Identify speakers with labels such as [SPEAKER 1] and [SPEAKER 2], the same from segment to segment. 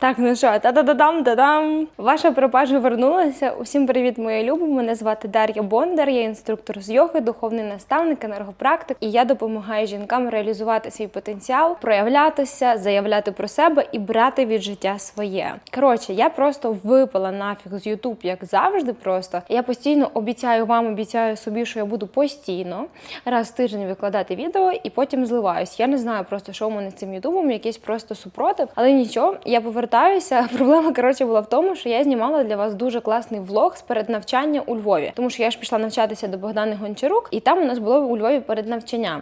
[SPEAKER 1] Так, ну що, та-да-да-дам, та-дам! Ваша пропажа вернулася. Усім привіт, мої любі. Мене звати Дар'я Бондар, я інструктор з йоги, духовний наставник, енергопрактик, і я допомагаю жінкам реалізувати свій потенціал, проявлятися, заявляти про себе і брати від життя своє. Коротше, я просто випала нафіг з Ютуб, як завжди. Просто я постійно обіцяю вам, обіцяю собі, що я буду постійно раз в тиждень викладати відео і потім зливаюсь. Я не знаю просто, що у мене з цим Ютубом, якийсь просто супротив, але нічого, я повертаюся. Проблема коротше була в тому, що я знімала для вас дуже класний влог з переднавчання у Львові, тому що я ж пішла навчатися до Богдани Гончарук, і там у нас було у Львові переднавчання.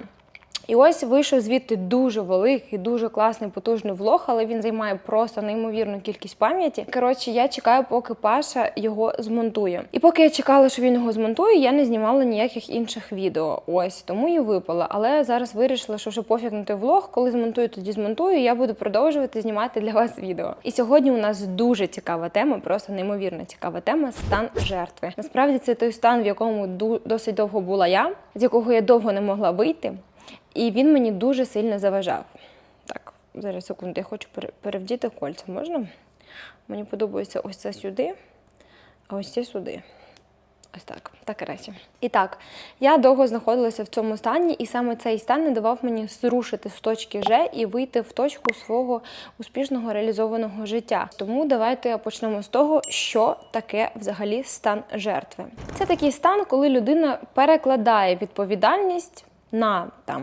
[SPEAKER 1] І ось вийшов звідти дуже великий, дуже класний, потужний влог, але він займає просто неймовірну кількість пам'яті. Коротше, я чекаю, поки Паша його змонтує. І поки я чекала, що він його змонтує, я не знімала ніяких інших відео. Ось тому і випала. Але зараз вирішила, що вже пофіг на той влог. Коли змонтую, тоді змонтую. Я буду продовжувати знімати для вас відео. І сьогодні у нас дуже цікава тема, просто неймовірно цікава тема стан жертви. Насправді це той стан, в якому досить довго була я, з якого я довго не могла вийти. І він мені дуже сильно заважав. Так, зараз секунду, я хочу пере- перевдіти кольця. Можна? Мені подобається ось це сюди, а ось це сюди. Ось так, так краще. І так, я довго знаходилася в цьому стані, і саме цей стан не давав мені зрушити з точки Ж і вийти в точку свого успішного реалізованого життя. Тому давайте почнемо з того, що таке взагалі стан жертви. Це такий стан, коли людина перекладає відповідальність на там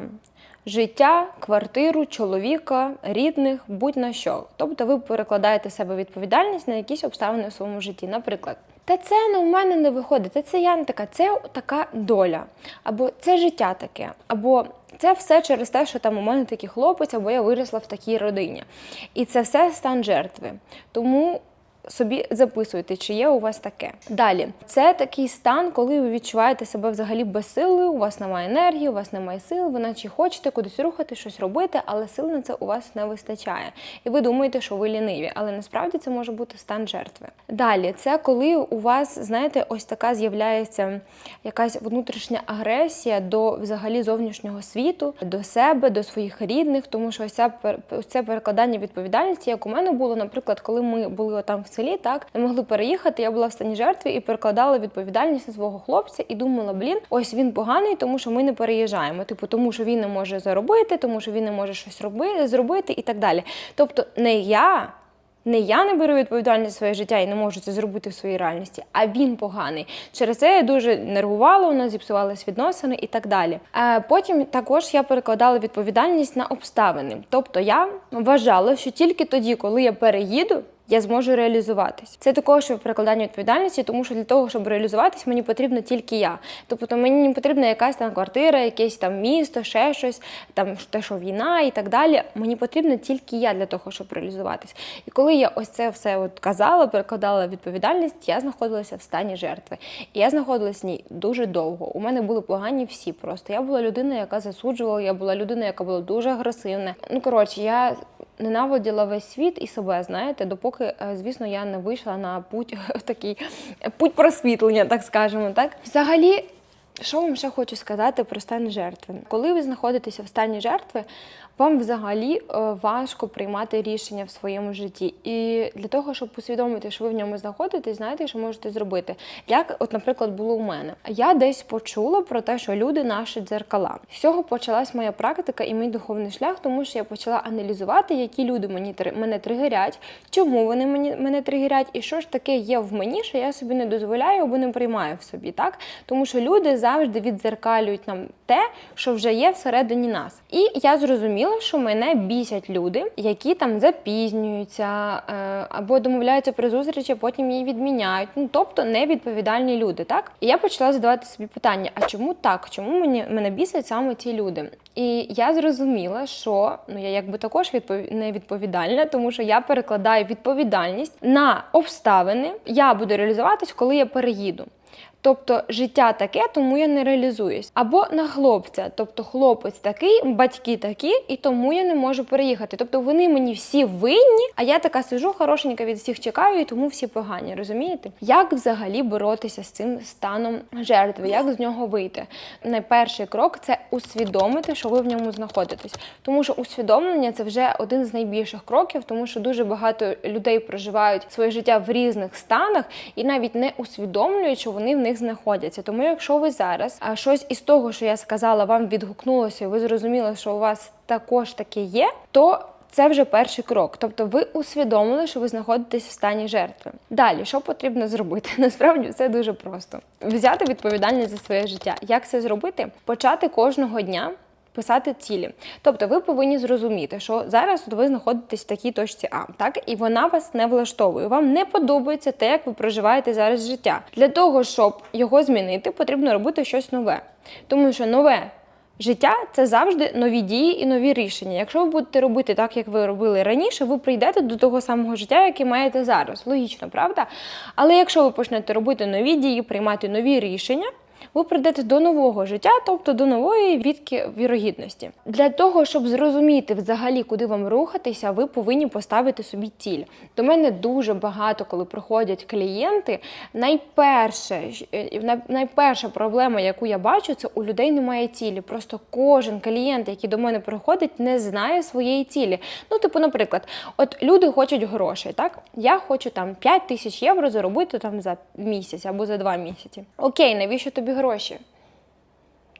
[SPEAKER 1] життя, квартиру, чоловіка, рідних, будь-на що. Тобто ви перекладаєте себе відповідальність на якісь обставини в своєму житті. Наприклад, та це ну, в мене не виходить, та це я не така, це така доля, або це життя таке, або це все через те, що там у мене такий хлопець, або я виросла в такій родині. І це все стан жертви. Тому собі записуйте, чи є у вас таке. Далі, це такий стан, коли ви відчуваєте себе взагалі безсилою, у вас немає енергії, у вас немає сил, ви наче хочете кудись рухати, щось робити, але сил на це у вас не вистачає. І ви думаєте, що ви ліниві, але насправді це може бути стан жертви. Далі, це коли у вас, знаєте, ось така з'являється якась внутрішня агресія до взагалі зовнішнього світу, до себе, до своїх рідних, тому що ось це перекладання відповідальності, як у мене було, наприклад, коли ми були там в селі, так не могли переїхати. Я була в стані жертви і перекладала відповідальність на свого хлопця і думала, блін, ось він поганий, тому що ми не переїжджаємо. Типу, тому що він не може заробити, тому що він не може щось робити, зробити і так далі. Тобто, не я. Не я не беру відповідальність за своє життя і не можу це зробити в своїй реальності, а він поганий. Через це я дуже нервувала, у нас зіпсувалися відносини і так далі. Е, потім також я перекладала відповідальність на обставини. Тобто я вважала, що тільки тоді, коли я переїду. Я зможу реалізуватись. Це також перекладання відповідальності, тому що для того, щоб реалізуватись, мені потрібно тільки я. Тобто мені не потрібна якась там квартира, якесь там місто, ще щось, там те, що війна і так далі. Мені потрібно тільки я для того, щоб реалізуватись. І коли я ось це все от казала, перекладала відповідальність, я знаходилася в стані жертви. І я знаходилась в ній дуже довго. У мене були погані всі просто. Я була людина, яка засуджувала, я була людина, яка була дуже агресивна. Ну коротше, я ненавиділа весь світ і себе, знаєте, допоки, е, звісно, я не вийшла на путь такий путь просвітлення, так скажемо. Так, взагалі. Що вам ще хочу сказати про стан жертви? Коли ви знаходитеся в стані жертви, вам взагалі е, важко приймати рішення в своєму житті. І для того, щоб усвідомити, що ви в ньому знаходитесь, знаєте, що можете зробити. Як, от, наприклад, було у мене. Я десь почула про те, що люди наші дзеркала. З цього почалась моя практика і мій духовний шлях, тому що я почала аналізувати, які люди мені мене тригерять, чому вони мені мене тригерять, і що ж таке є в мені, що я собі не дозволяю або не приймаю в собі, так? Тому що люди завжди віддзеркалюють нам те, що вже є всередині нас. І я зрозуміла, що мене бісять люди, які там запізнюються е, або домовляються про зустріч, а потім її відміняють. Ну тобто невідповідальні люди, так? І я почала задавати собі питання: а чому так? Чому мені мене бісять саме ці люди? І я зрозуміла, що ну я якби також відпові... невідповідальна, тому що я перекладаю відповідальність на обставини. Я буду реалізуватись, коли я переїду. Тобто життя таке, тому я не реалізуюсь. Або на хлопця, тобто хлопець такий, батьки такі, і тому я не можу переїхати. Тобто вони мені всі винні, а я така сижу, хорошенька від всіх чекаю, і тому всі погані. Розумієте? Як взагалі боротися з цим станом жертви? Як з нього вийти? Найперший крок це усвідомити, що ви в ньому знаходитесь. Тому що усвідомлення це вже один з найбільших кроків, тому що дуже багато людей проживають своє життя в різних станах і навіть не усвідомлюють, що вони в них знаходяться. Тому, якщо ви зараз а щось із того, що я сказала, вам відгукнулося, і ви зрозуміли, що у вас також таке є, то це вже перший крок. Тобто ви усвідомили, що ви знаходитесь в стані жертви. Далі, що потрібно зробити? Насправді все дуже просто: взяти відповідальність за своє життя. Як це зробити? Почати кожного дня. Писати цілі, тобто ви повинні зрозуміти, що зараз от ви знаходитесь в такій точці А, так і вона вас не влаштовує. Вам не подобається те, як ви проживаєте зараз життя. Для того щоб його змінити, потрібно робити щось нове, тому що нове Життя це завжди нові дії і нові рішення. Якщо ви будете робити так, як ви робили раніше, ви прийдете до того самого життя, яке маєте зараз. Логічно, правда? Але якщо ви почнете робити нові дії, приймати нові рішення, ви прийдете до нового життя, тобто до нової відки вірогідності. Для того, щоб зрозуміти взагалі, куди вам рухатися, ви повинні поставити собі ціль. До мене дуже багато, коли приходять клієнти. Найперше, е, найперша проблема, яку я бачу, це у людей немає цілі. Просто кожен клієнт, який до мене приходить, не знає своєї цілі. Ну, типу, наприклад, от люди хочуть грошей, так? Я хочу там 5 тисяч євро заробити там за місяць або за два місяці. Окей, навіщо тобі гроші?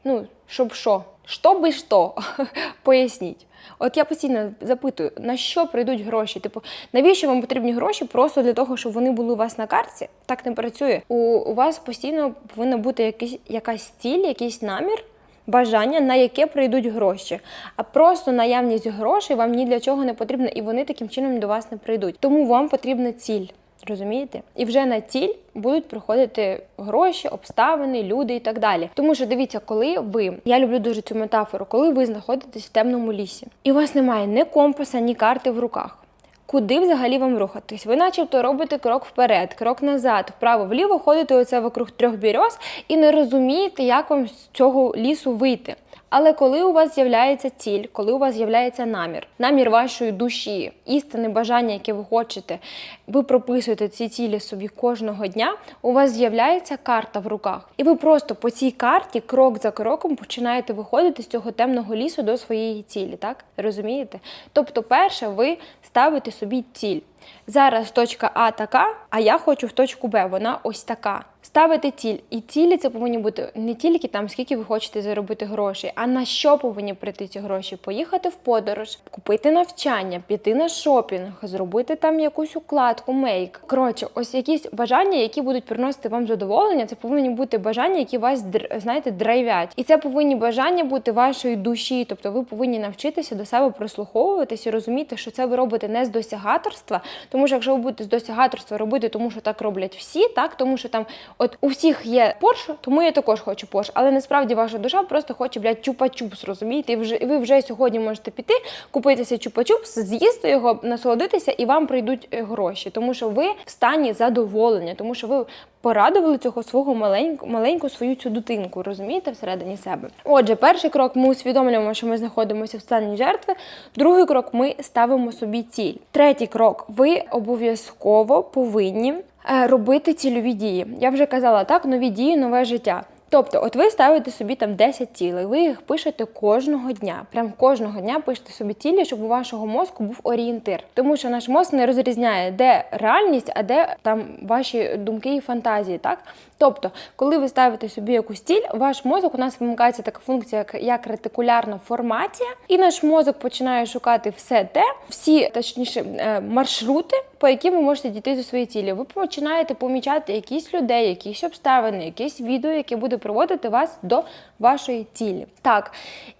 [SPEAKER 1] Ну, щоб що? Що що? Поясніть. От я постійно запитую, на що прийдуть гроші? Типу, навіщо вам потрібні гроші просто для того, щоб вони були у вас на карті? Так не працює. У, у вас постійно повинна бути якийсь, якась ціль, якийсь намір. Бажання, на яке прийдуть гроші, а просто наявність грошей вам ні для чого не потрібна, і вони таким чином до вас не прийдуть. Тому вам потрібна ціль. Розумієте? І вже на ціль будуть приходити гроші, обставини, люди і так далі. Тому що дивіться, коли ви, я люблю дуже цю метафору, коли ви знаходитесь в темному лісі, і у вас немає ні компаса, ні карти в руках. Куди взагалі вам рухатись? Ви начебто робите крок вперед, крок назад, вправо-вліво ходите оце вокруг трьох бірьоз і не розумієте, як вам з цього лісу вийти. Але коли у вас з'являється ціль, коли у вас з'являється намір, намір вашої душі, істинне бажання, яке ви хочете, ви прописуєте ці цілі собі кожного дня, у вас з'являється карта в руках. І ви просто по цій карті, крок за кроком, починаєте виходити з цього темного лісу до своєї цілі, так? Розумієте? Тобто, перше, ви ставите собі ціль. Зараз точка А така, а я хочу в точку Б. Вона ось така. Ставити ціль. І цілі це повинні бути не тільки там, скільки ви хочете заробити грошей, а на що повинні прийти ці гроші? Поїхати в подорож, купити навчання, піти на шопінг, зробити там якусь укладку, мейк. Коротше, ось якісь бажання, які будуть приносити вам задоволення. Це повинні бути бажання, які вас знаєте, драйвять. І це повинні бажання бути вашої душі. Тобто ви повинні навчитися до себе прислуховуватися розуміти, що це ви робите не з досягаторства. Тому що якщо ви будете з досягаторства робити, тому що так роблять всі, так тому що там. От у всіх є Порш, тому я також хочу Порш. Але насправді ваша душа просто хоче, блядь, чупа-чупс, розумієте? І вже ви вже сьогодні можете піти, купитися чупа-чупс, з'їсти його, насолодитися, і вам прийдуть е, гроші, тому що ви в стані задоволення, тому що ви. Порадували цього свого маленьку маленьку свою цю дитинку, розумієте, всередині себе. Отже, перший крок ми усвідомлюємо, що ми знаходимося в стані жертви. Другий крок ми ставимо собі ціль. Третій крок ви обов'язково повинні Е, робити цільові дії. Я вже казала так, нові дії, нове життя. Тобто, от ви ставите собі там 10 цілей, ви їх пишете кожного дня. Прям кожного дня пишете собі цілі, щоб у вашого мозку був орієнтир. Тому що наш мозк не розрізняє, де реальність, а де там ваші думки і фантазії. так? Тобто, коли ви ставите собі якусь ціль, ваш мозок у нас вимикається така функція, як, як ретикулярна формація, і наш мозок починає шукати все те, всі точніше е, маршрути, по яким ви можете дійти до своєї цілі. Ви починаєте помічати якісь людей, якісь обставини, якесь відео, яке буде приводити вас до вашої цілі. Так,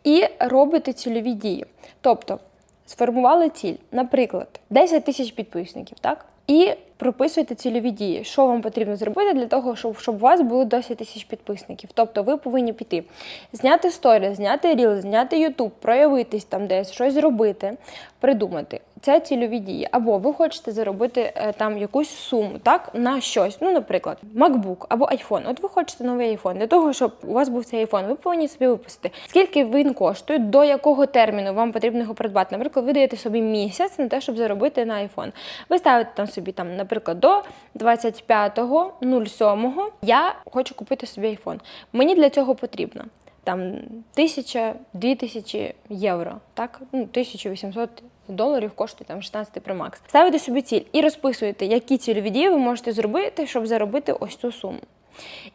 [SPEAKER 1] і робите цільові дії. Тобто сформували ціль, наприклад, 10 тисяч підписників, так? І прописуйте цільові дії, що вам потрібно зробити для того, щоб щоб у вас було 10 тисяч підписників. Тобто ви повинні піти, зняти сторі, зняти ріл, зняти ютуб, проявитись там десь, щось зробити, придумати. Це цільові дії. Або ви хочете заробити е, там якусь суму, так, на щось. Ну, наприклад, MacBook або iPhone. От ви хочете новий iPhone. Для того, щоб у вас був цей iPhone, ви повинні собі виписати, скільки він коштує, до якого терміну вам потрібно його придбати. Наприклад, ви даєте собі місяць на те, щоб заробити на iPhone. Ви ставите там собі, там, наприклад, до 25.07 я хочу купити собі iPhone. Мені для цього потрібно там тисяча, дві тисячі євро, так? Ну, 1800 доларів коштує там 16 Pro Max. Ставите собі ціль і розписуєте, які цільові дії ви можете зробити, щоб заробити ось цю суму.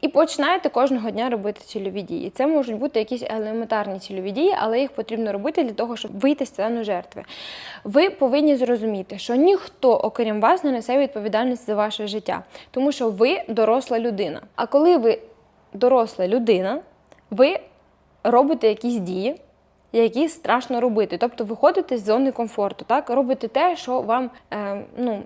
[SPEAKER 1] І починаєте кожного дня робити цільові дії. Це можуть бути якісь елементарні цільові дії, але їх потрібно робити для того, щоб вийти з стану жертви. Ви повинні зрозуміти, що ніхто, окрім вас, не несе відповідальність за ваше життя, тому що ви доросла людина. А коли ви доросла людина, ви робите якісь дії, які страшно робити. Тобто виходите з зони комфорту, так? робите те, що вам е, ну,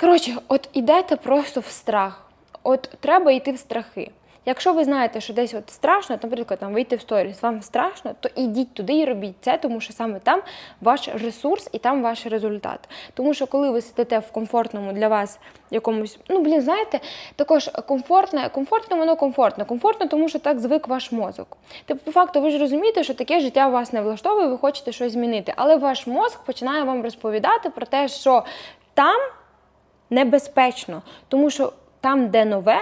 [SPEAKER 1] Коротше, от ідете просто в страх. От треба йти в страхи. Якщо ви знаєте, що десь от страшно, наприклад, там вийти в сторіс, вам страшно, то ідіть туди і робіть це, тому що саме там ваш ресурс і там ваш результат. Тому що коли ви сидите в комфортному для вас якомусь, ну блін, знаєте, також комфортне, комфортно, воно комфортно. Комфортно, тому що так звик ваш мозок. Тобто, по факту, ви ж розумієте, що таке життя вас не влаштовує, ви хочете щось змінити. Але ваш мозок починає вам розповідати про те, що там небезпечно, тому що там, де нове.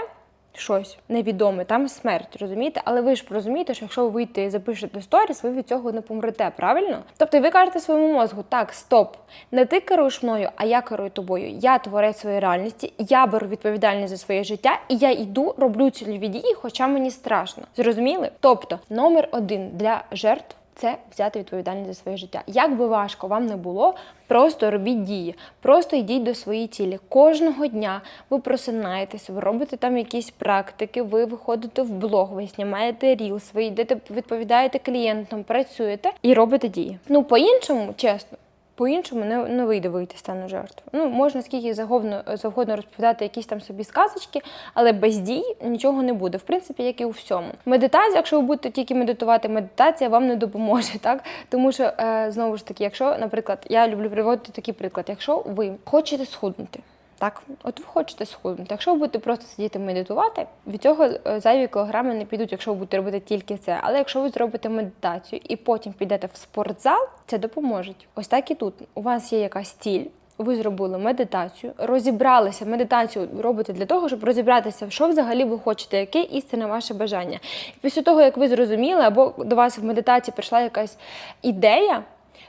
[SPEAKER 1] Щось невідоме, там смерть, розумієте? Але ви ж розумієте, що якщо ви вийдете і запишете сторіс, ви від цього не помрете, правильно? Тобто ви кажете своєму мозку, так, стоп, не ти керуєш мною, а я керую тобою. Я творець своєї реальності, я беру відповідальність за своє життя, і я йду, роблю цільові дії, хоча мені страшно. Зрозуміли? Тобто, номер один для жертв. Це взяти відповідальність за своє життя. Як би важко вам не було, просто робіть дії, просто йдіть до своєї цілі. Кожного дня ви просинаєтесь, ви робите там якісь практики, ви виходите в блог, ви знімаєте рілс, ви йдете, відповідаєте клієнтам, працюєте і робите дії. Ну, по-іншому, чесно. По-іншому не, не вийде вийти стану жертв. Ну, можна скільки завгодно, завгодно розповідати якісь там собі сказочки, але без дій нічого не буде. В принципі, як і у всьому. Медитація, якщо ви будете тільки медитувати, медитація вам не допоможе, так? Тому що, е, знову ж таки, якщо, наприклад, я люблю приводити такий приклад, якщо ви хочете схуднути. Так, от ви хочете схуднути. Якщо ви будете просто сидіти медитувати, від цього е, зайві кілограми не підуть, якщо ви будете робити тільки це. Але якщо ви зробите медитацію і потім підете в спортзал, це допоможе. Ось так і тут. У вас є якась ціль. Ви зробили медитацію, розібралися. Медитацію робите для того, щоб розібратися, що взагалі ви хочете, яке істинне ваше бажання. І після того, як ви зрозуміли, або до вас в медитації прийшла якась ідея.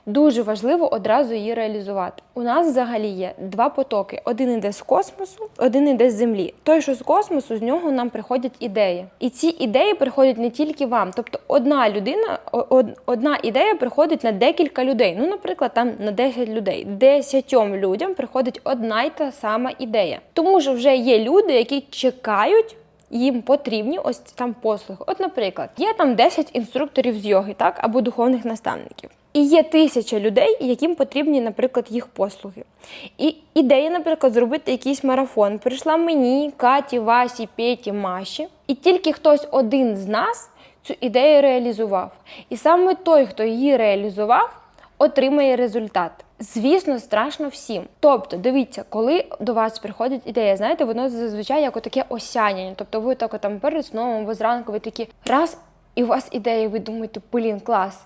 [SPEAKER 1] Дуже важливо одразу її реалізувати. У нас взагалі є два потоки: один іде з космосу, один іде з землі. Той, що з космосу, з нього нам приходять ідеї. І ці ідеї приходять не тільки вам. Тобто, одна людина, одна ідея приходить на декілька людей. Ну, наприклад, там на 10 людей. Десятьом людям приходить одна й та сама ідея. Тому що вже є люди, які чекають. Їм потрібні ось там послуги. От, наприклад, є там 10 інструкторів з йоги, так або духовних наставників. І є тисяча людей, яким потрібні, наприклад, їх послуги. І ідея, наприклад, зробити якийсь марафон. Прийшла мені, Каті, Васі, Петі, Маші, і тільки хтось один з нас цю ідею реалізував. І саме той, хто її реалізував, отримає результат. Звісно, страшно всім. Тобто, дивіться, коли до вас приходить ідея, знаєте, воно зазвичай як таке осяняння. Тобто, ви так там перед сном або зранку ви такі раз, і у вас ідея, ви думаєте, блін, клас.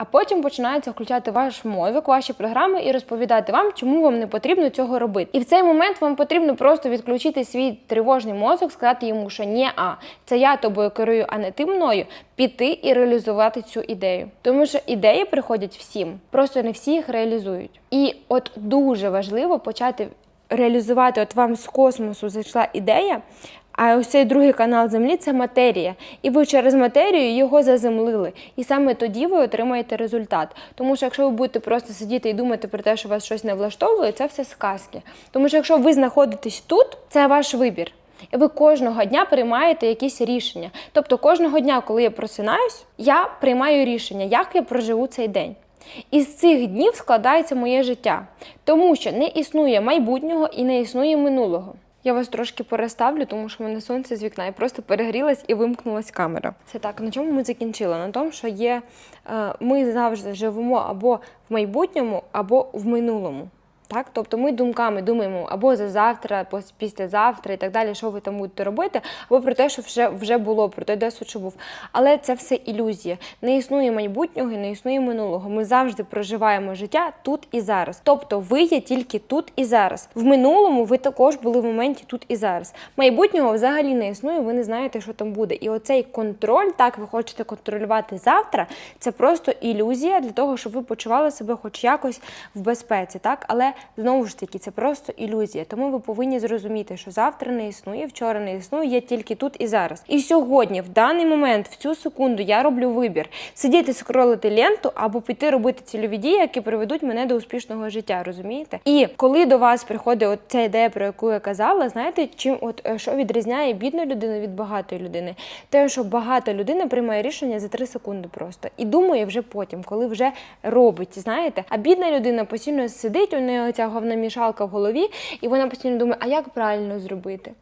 [SPEAKER 1] А потім починається включати ваш мозок, ваші програми і розповідати вам, чому вам не потрібно цього робити. І в цей момент вам потрібно просто відключити свій тривожний мозок, сказати йому, що ні, а це я тобою керую, а не ти мною, піти і реалізувати цю ідею. Тому що ідеї приходять всім, просто не всі їх реалізують. І от дуже важливо почати реалізувати. От вам з космосу зайшла ідея. А ось цей другий канал Землі це матерія. І ви через матерію його заземлили. І саме тоді ви отримаєте результат. Тому що якщо ви будете просто сидіти і думати про те, що вас щось не влаштовує, це все сказки. Тому що якщо ви знаходитесь тут, це ваш вибір. І ви кожного дня приймаєте якісь рішення. Тобто кожного дня, коли я просинаюсь, я приймаю рішення, як я проживу цей день. Із цих днів складається моє життя, тому що не існує майбутнього і не існує минулого. Я вас трошки переставлю, тому що в мене сонце з вікна і просто перегрілась і вимкнулась камера. Це так. На чому ми закінчили? На тому, що є е, ми завжди живемо або в майбутньому, або в минулому. Так, тобто ми думками думаємо або за завтра, або післязавтра і так далі, що ви там будете робити, або про те, що вже вже було, про той досвід, що був. Але це все ілюзія. Не існує майбутнього, і не існує минулого. Ми завжди проживаємо життя тут і зараз. Тобто, ви є тільки тут і зараз. В минулому ви також були в моменті тут і зараз. Майбутнього взагалі не існує. Ви не знаєте, що там буде. І оцей контроль, так ви хочете контролювати завтра. Це просто ілюзія для того, щоб ви почували себе, хоч якось в безпеці, так але знову ж таки це просто ілюзія. Тому ви повинні зрозуміти, що завтра не існує, вчора не існує, є тільки тут і зараз. І сьогодні, в даний момент, в цю секунду, я роблю вибір: сидіти, скролити ленту або піти робити цільові дії, які приведуть мене до успішного життя. Розумієте? І коли до вас приходить от ця ідея, про яку я казала, знаєте, чим от е, що відрізняє бідну людину від багатої людини? Те, що багата людина приймає рішення за 3 секунди просто і думає вже потім, коли вже робить, знаєте. А бідна людина постійно сидить, у неї ця говномішалка в голові, і вона постійно думає, а як правильно зробити?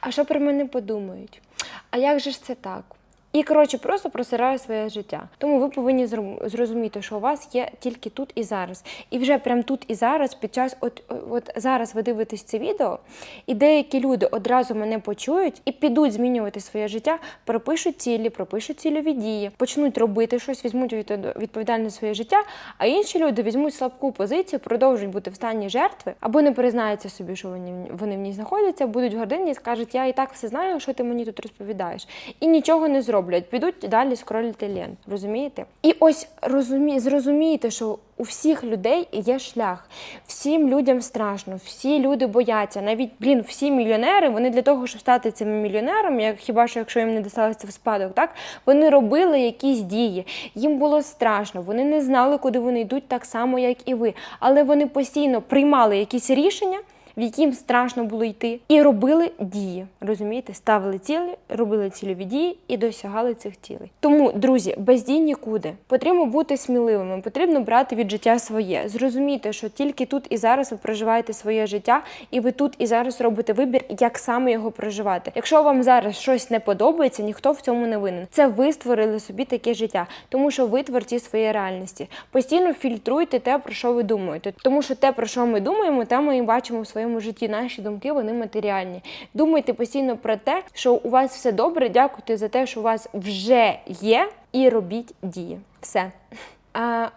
[SPEAKER 1] А що про мене подумають? А як же ж це так? І коротше, просто просирає своє життя. Тому ви повинні зрозуміти, що у вас є тільки тут і зараз. І вже прямо тут і зараз, під час, от, от зараз ви дивитесь це відео, і деякі люди одразу мене почують і підуть змінювати своє життя, пропишуть цілі, пропишуть цільові дії, почнуть робити щось, візьмуть відповід- відповідальність за своє життя. А інші люди візьмуть слабку позицію, продовжують бути в стані жертви або не признаються собі, що вони, в- вони в ній знаходяться, будуть гордині і скажуть, я і так все знаю, що ти мені тут розповідаєш, і нічого не зроблять. Підуть далі скролити лент, розумієте? І ось розумі, зрозумійте, що у всіх людей є шлях. Всім людям страшно, всі люди бояться. Навіть блін, всі мільйонери, вони для того, щоб стати цими мільйонером, як хіба що якщо їм не досталося в спадок, так вони робили якісь дії. Їм було страшно, вони не знали, куди вони йдуть, так само, як і ви. Але вони постійно приймали якісь рішення в яким страшно було йти, і робили дії. Розумієте, ставили цілі, робили цільові дії і досягали цих цілей. Тому, друзі, без дій нікуди. Потрібно бути сміливими, потрібно брати від життя своє. Зрозумійте, що тільки тут і зараз ви проживаєте своє життя, і ви тут і зараз робите вибір, як саме його проживати. Якщо вам зараз щось не подобається, ніхто в цьому не винен. Це ви створили собі таке життя, тому що ви творці своєї реальності. Постійно фільтруйте те, про що ви думаєте, тому що те, про що ми думаємо, те ми і бачимо в своєму житті. Наші думки вони матеріальні. Думайте постійно про те, що у вас все добре. Дякуйте за те, що у вас вже є, і робіть дії. Все.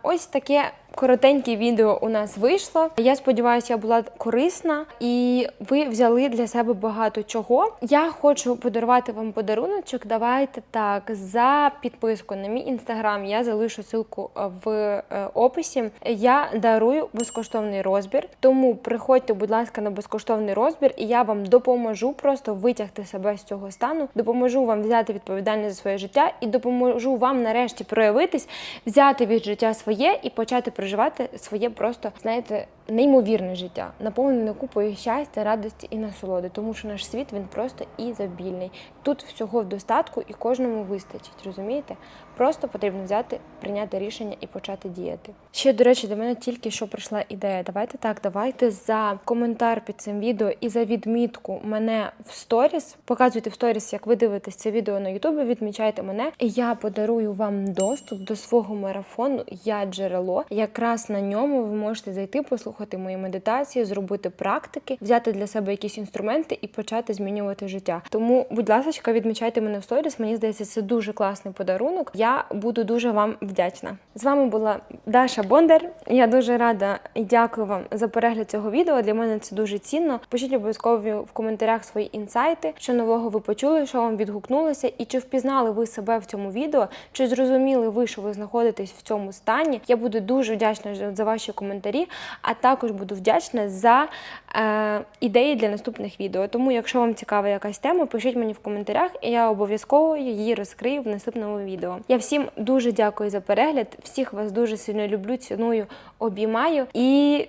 [SPEAKER 1] Ось таке коротеньке відео у нас вийшло. Я сподіваюся, я була корисна і ви взяли для себе багато чого. Я хочу подарувати вам подаруночок. Давайте так за підписку на мій інстаграм. Я залишу ссылку в е, описі. Я дарую безкоштовний розбір. Тому приходьте, будь ласка, на безкоштовний розбір, і я вам допоможу просто витягти себе з цього стану, допоможу вам взяти відповідальність за своє життя і допоможу вам нарешті проявитись, взяти від життя своє і почати проживати своє просто, знаєте, неймовірне життя, наповнене купою щастя, радості і насолоди, тому що наш світ він просто ізобільний. Тут всього в достатку і кожному вистачить, розумієте? Просто потрібно взяти, прийняти рішення і почати діяти. Ще, до речі, до мене тільки що прийшла ідея. Давайте так, давайте за коментар під цим відео і за відмітку мене в сторіс. Показуйте в сторіс, як ви дивитесь це відео на Ютубі, відмічайте мене. І я подарую вам доступ до свого марафону Я джерело. Якраз на ньому ви можете зайти, послухати мої медитації, зробити практики, взяти для себе якісь інструменти і почати змінювати життя. Тому, будь ласка, відмічайте мене в сторіс. Мені здається, це дуже класний подарунок. Я буду дуже вам вдячна. З вами була Даша Бондар. Я дуже рада і дякую вам за перегляд цього відео. Для мене це дуже цінно. Пишіть обов'язково в коментарях свої інсайти, що нового ви почули, що вам відгукнулося, і чи впізнали ви себе в цьому відео, чи зрозуміли ви, що ви знаходитесь в цьому стані. Я буду дуже вдячна за ваші коментарі, а також буду вдячна за е, ідеї для наступних відео. Тому, якщо вам цікава якась тема, пишіть мені в коментарях, і я обов'язково її розкрию в наступному відео. Я всім дуже дякую за перегляд. Всіх вас дуже сильно люблю, ціную, обіймаю і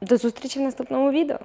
[SPEAKER 1] до зустрічі в наступному відео.